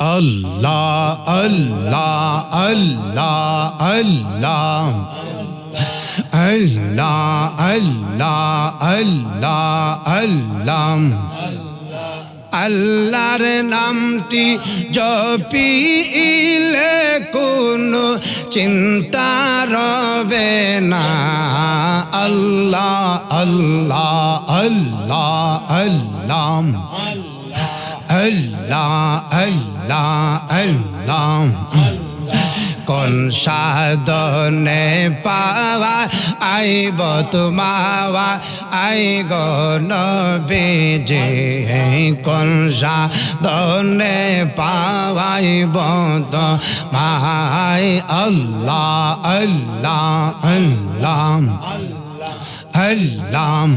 আল্লাহ আল্লাহ আল্লাহ আল্লাহ। আল্লাহ আল্লাহ আল্লাহ আল্লাহ। আল্লাহর নামটি জপিলে কোনো চিন্তা রবে না। আল্লাহ আল্লাহ আল্লাহ আল্লাহ। আল্লাহ আল্লাহ। আল্লাহ। কোন সাধনে পাওয়া আইব তোমাওয়া আই গো নবীজি কোন সাধনে পাওয়াইব তো মাই আল্লাহ আল্লাহ আল্লাহ আল্লাহ।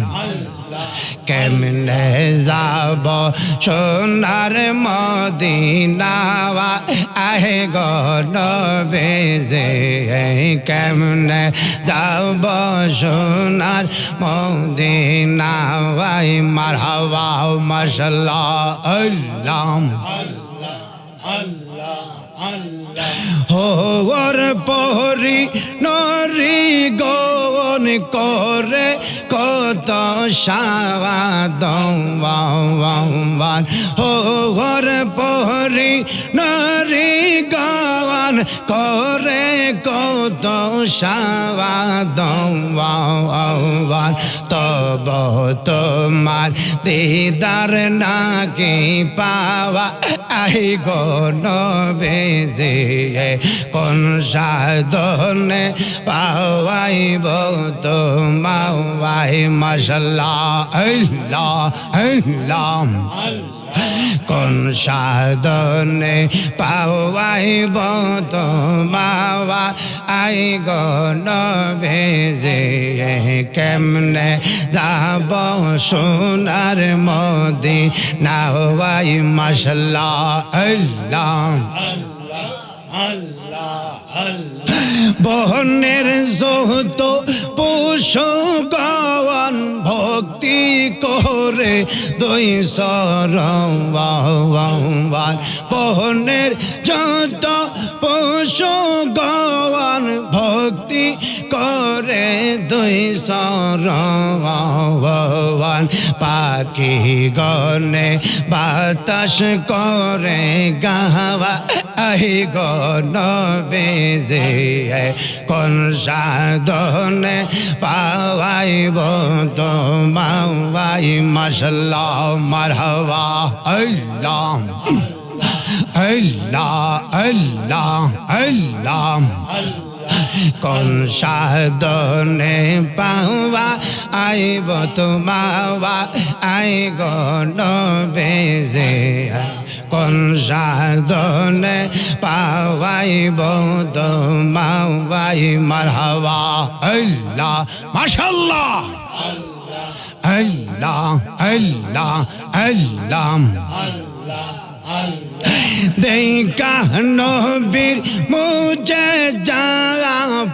কেমনে যাব? সোনার মদিনাওয়া আহে গনবে যে কেমনে যাব? সোনার মদিনাওয়াই মার হওয়া মশলা আল্লাহ আল্লাহ আল্লাহ। হোর পরি নরি গন করে, কত সাবাদান হোর পরি নরি গান করে, কত সাবাদান তব তোমার দিদার নাকি পাওয়া, আই গো নবেজে কোন সাধনে পাওয়াইব তো মাওয়াই মশলা আল্লাহ কোন সাধনে পাওয়াইব তো মাওয়া আই গন ভেজে কেমনে যাব সোনার মদি নাওয়াই মশলা আল্লাহ আল্লাহ আল্লাহ। বহনের যত পুষ গাওয়ান ভক্তি করে দুই সরবান বহনের যত পশু গাওয়ান ভক্তি করে দুই সরবান পাখি গনে বাতাস করে গাওয়া আহি গন বেজে কোন সাধনে পাওয়াইব তো মাওয়াই মশলা মারহবা। আল্লাহ আল্লাহ আল্লাহ আল্লাহ। কোন সাধনে পাওয়া আইব তোমাওয়া আই গণ বেজে কোন সাধনে পাওয়াইব মাওয়াই মারহাবা। আল্লাহ মাশাল্লাহ আল্লাহ আল্লাহ আল্লাহ। দেখা নবীর মুজে যা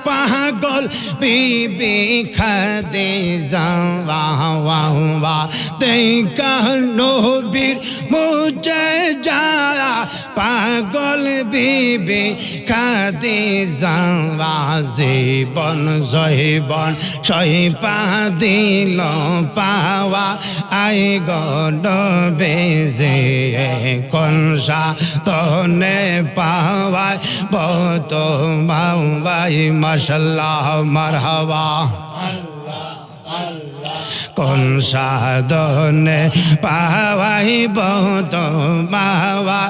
পাগল বিবি খাদে যাওয়া দেখা নবীর মুজে যা পাগল বিবি কাঁদে যাওয়া জীবন জৈবন সই পা দিল পাওয়া। আই গে যে কনসা তনে পাওয়ায়, বত মাও বাই মশাল্লাহ, মারহাবা। কোন সাধনে পাওয়াই বহুত মাওয়া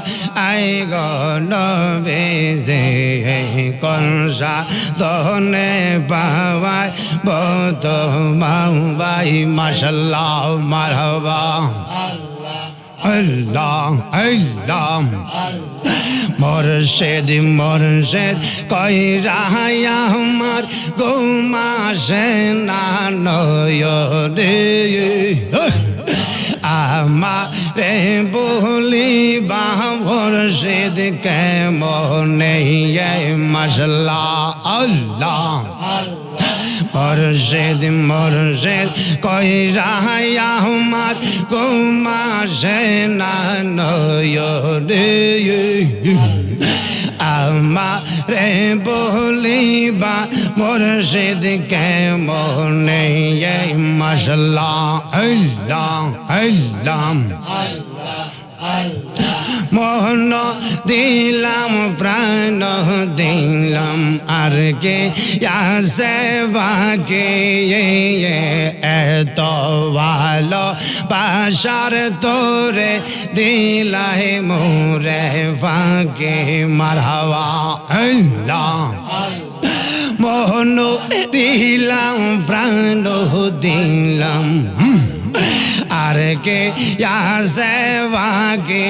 আই গণ বেজে। কোন সাধনে পাওয়াই বহুত মাওয়াই মশাল্লাহ, মারহাবা। আল্লাহ আল্লাহ। মরশেদ মরশেদ কই রাহাই আমার গৌমাসে না নয় রে বলি বাবর সেদ কেমন মশলা। আল্লাহ। মরশেদ মরশেদ কই রাহাই আমার? গোমা সে না নয়নে। বলিবা মোরশেদ কেমনে? মশলা আল্লাহ আল্লাহ। মোহন দিলাম, প্রাণ দিলাম। আর কে আসে বাকে? এত ভালো পাশার তোরে দিলাই মোরে ফাঁকে মারহাওয়া আল্লাহ। মোহন দিলাম, প্রাণ দিলাম। আর কে আসে বাকে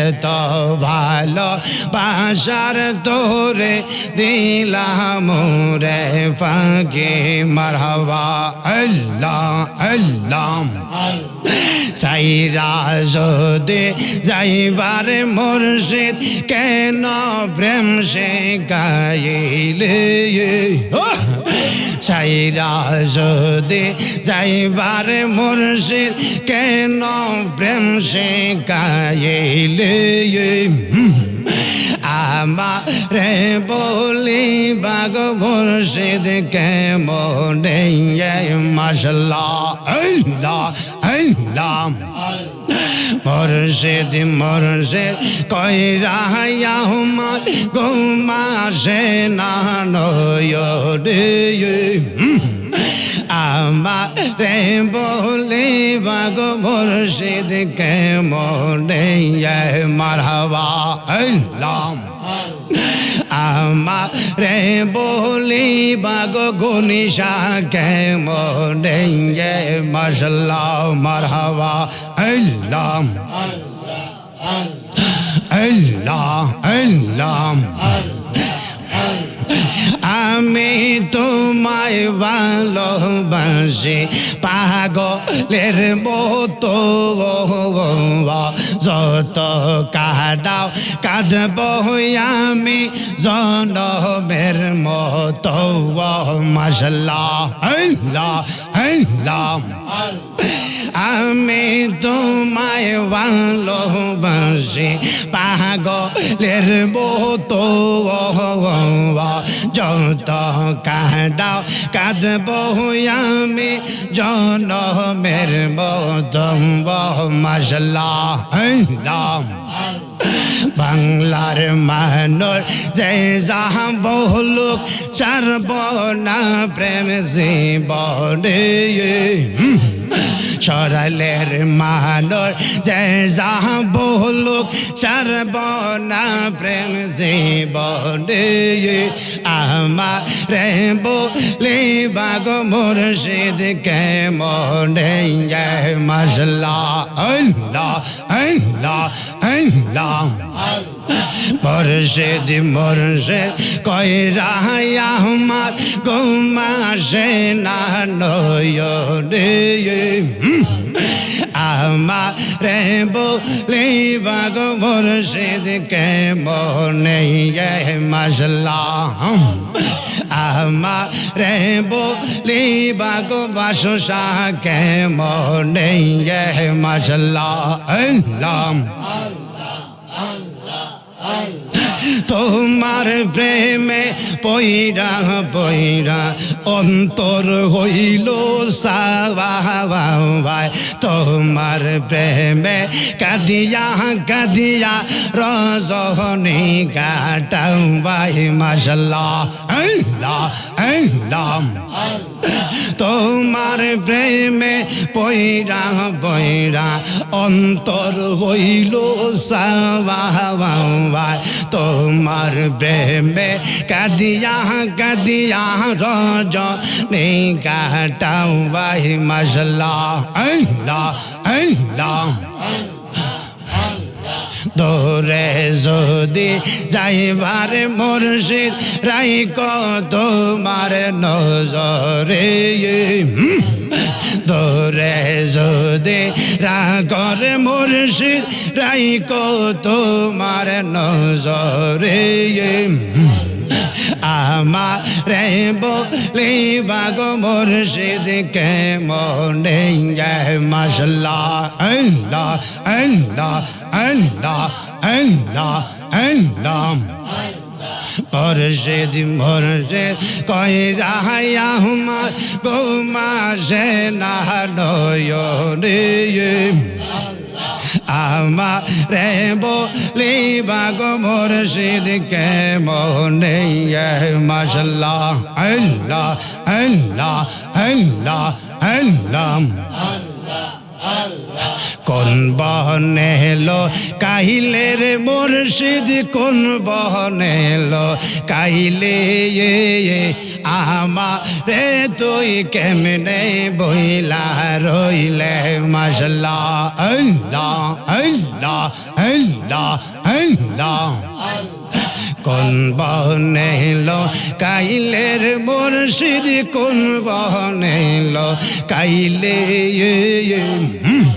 এত ভালো বাসার তোরে দিলাম রে ফাঁকে মারহাবা আল্লাহ আল্লাহ সাইরা যদি যাইবার মুর্শিদ কেন প্রেম সে গাইলে সাইরা যদি যাইবার মুর্শিদ কেন প্রেম সে গাইলে? আমারে বলি বাগ মুর্শিদ কেমনে? মশলা আল্লাহ আল্লাহ মরশেদ মরশেদ কই রাহাইয়া হুমার গৌমা সে না রে আমারে বলে, বাগ মুর্শিদ কেমনে মারহাবা। আল্লাহ আমারে বলি বাগ গুনিশা কেমনে মশলা মারহাবা আল্লাহ আল্লাহ আল্লাহ আমি তোমায় ভালোবাসি পাগলের মতো। যত কাদাও কাঁদব আমি জনমের মতো। মশলা আল্লাহ আল্লাহ আমি তোমায় ভালোবাসি। পাগলের মতো যত কাঁদাও কাঁদব আমি জনমের মতো মশলা বাংলার মানর যে যাহা বহুলুক সর্বনা প্রেম জীবনে সরলের মানর যে যাহা বহুলুক সর্বনা প্রেম জীবনে আমার রে বলে, বাগ মুর্শিদ কেমনে মশলা আল্লাহ আল্লাহ আল্লাহ। মুর্শিদ মুর্শিদ কই রাহাই আমার গৌমা সে না নয়নে। আমারে বলে বাগ মুর্শিদ কে মনে মশলা আমারে বলে বাগ বাসা কে মনে মশলা তোমার প্রেমে পইরা পইরা অন্তর হইল সাবাই তোমার প্রেমে কাদিয়া কাদিয়া রজনী কাটাও বাই মাসাল্লাহ আল্লাহ তোমার প্রেমে পইরা পইরা অন্তর হইল সাবাই তোমার প্রেমে কাদিয়া কাদিয়া রজ নেই কাটাও বাই মশলা আল্লাহ আল্লাহ। দৌড়ে যদি যাইবার মুর্শিদ রাইক তোমার নজরে? দৌড়ে যদি রাগর মুর্শিদ রাইক তোমার নজরে? আমার বলি বাগ মুর্শিদ কে মনে মাসাল্লাহ আল্লাহ আল্লাহ আল্লাহ আল্লাহ আল্লাহ। মুর্শিদ মুর্শিদ কই রাহাই আমার গোমাসে না নয়নে আমার রে বলি বাগ মুর্শিদ কে মনে মাসাল্লাহ আল্লাহ আল্লাহ আল্লাহ আল্লাহ। কোন বহনে এলো? কাহিলের মুর্শিদ কোন বহনে এলো? কাহিলে আমা রে তুই কেমনে বইলা রইলে? মশলা আল্লাহ আল্লাহ আল্লাহ আল্লাহ। কোন বহনে এলো? কাইলের মুর্শিদ কোন বহনে এলো? কাইলে আমা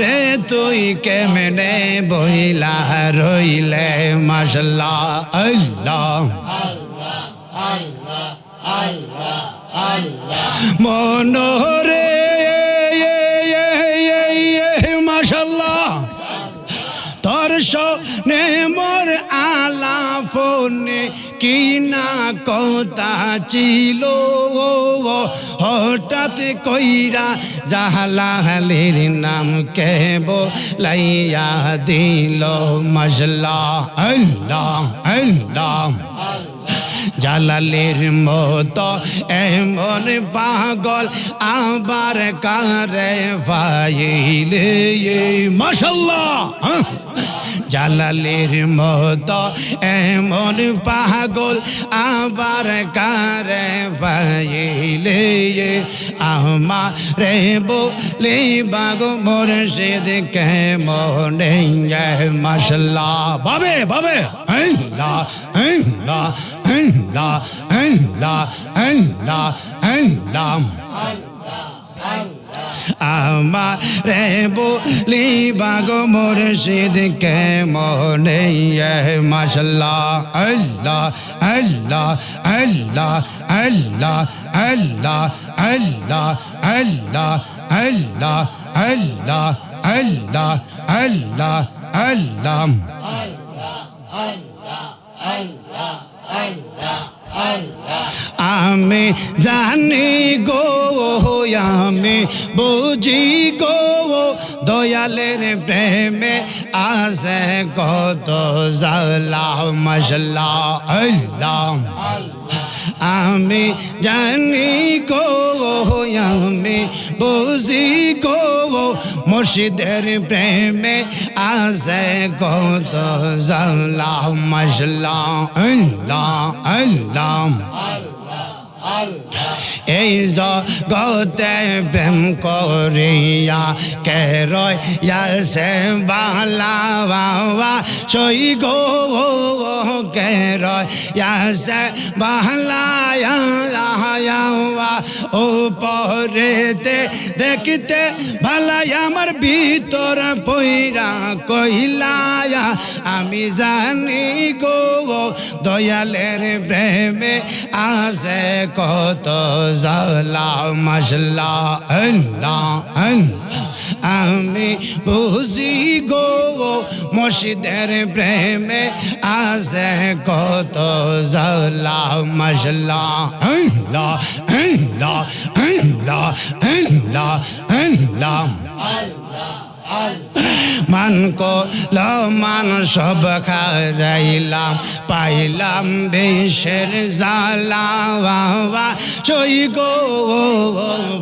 রে তুই কেমনে বইলা রইলে মশলা আল্লাহ মনোরে মাশাল্লাহ তোর সনে মোর আলা ফোনে কি না কথা ছিল? হঠাৎ কইরা জাহালালের নাম কে লাইয়া দিল? মশলা আল্লাহ আল্লাহ। জালালের মতো এমন পাগল আবার কারে ফাইলে মাশাল্লাহ হ্যাঁ? জালালের মত এমন পাগল আবার কারে পাইলে আমার রে বলে বাগ মোর সে দেখে মনে মশলা বাবে বাবে হ্যাঁ হ্যাঁ হ্যাঁ হ্যাঁ হ্যাঁ হ্যাঁ আমারে বলি বাগ মুর্শিদ কে মনে মাশাল্লাহ আল্লাহ আল্লাহ আল্লাহ আল্লাহ আল্লাহ আল্লাহ আল্লাহ আল্লাহ আল্লাহ আল্লাহ আল্লাহ আল্লাহ আমি জানি গো, আমি বুঝি গো, দয়ালের প্রেমে আছে কত জালা মশলা, আল্লাহ। আমি জানি গো, আমি বুঝি গো মুর্শিদের প্রেমে আসে কত জালা মশলা আল্লাহ আল্লাহ। এই জগতে প্রেম করিয়া কে রয়াছে বালা বাবা? সই গো কে রয়াছে বালায়া ও পরেতে দেখতে ভালাই আমার ভিতর পইরা কইলায়া আমি জানি গো দয়ালের প্রেমে আসে কত জালা মশলা আমি বুঝি গো মসজিদের প্রেমে আসে কত জালা মশলা হইলা হইলা হইলা হইলা হইলা আল্লাহ আল্লাহ। মান কল মান সব খাইলাম, পাইলাম বেশের জালা চই গো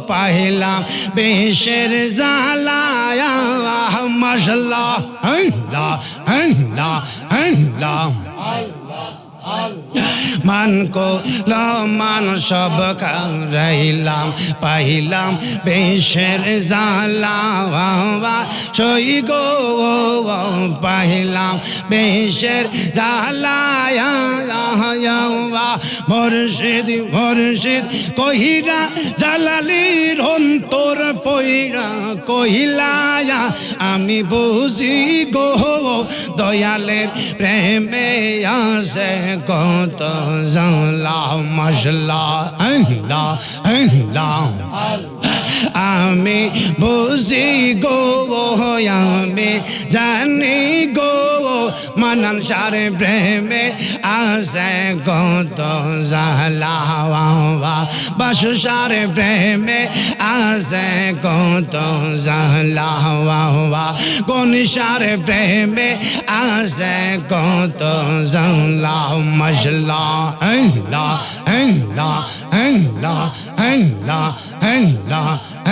পাইলাম বেশের জালা মশলা হ্যাঁ হ্যাঁ হ্যাঁ হ্যাঁ মান কো মান সব খাইলাম পাইলাম বেশের জালা সই গো পাইলাম বেশের জালা মুর্শিদ মুর্শিদ কহিরা, জালালির অন্তর পইরা কহিলায়া আমি বুঝি গো, দয়ালের প্রেমে আসে কত জানলা মশলা আল্লাহ আল্লাহ আমি বুঝি গো আমি জানি গো মানান সারে প্রেমে আসে কত জালা বাসু সারে প্রেমে আসে কত জালা কোন সারে প্রেমে আসে কত জালা মশলা আল্লাহ আল্লাহ আল্লাহ আল্লাহ আল্লাহ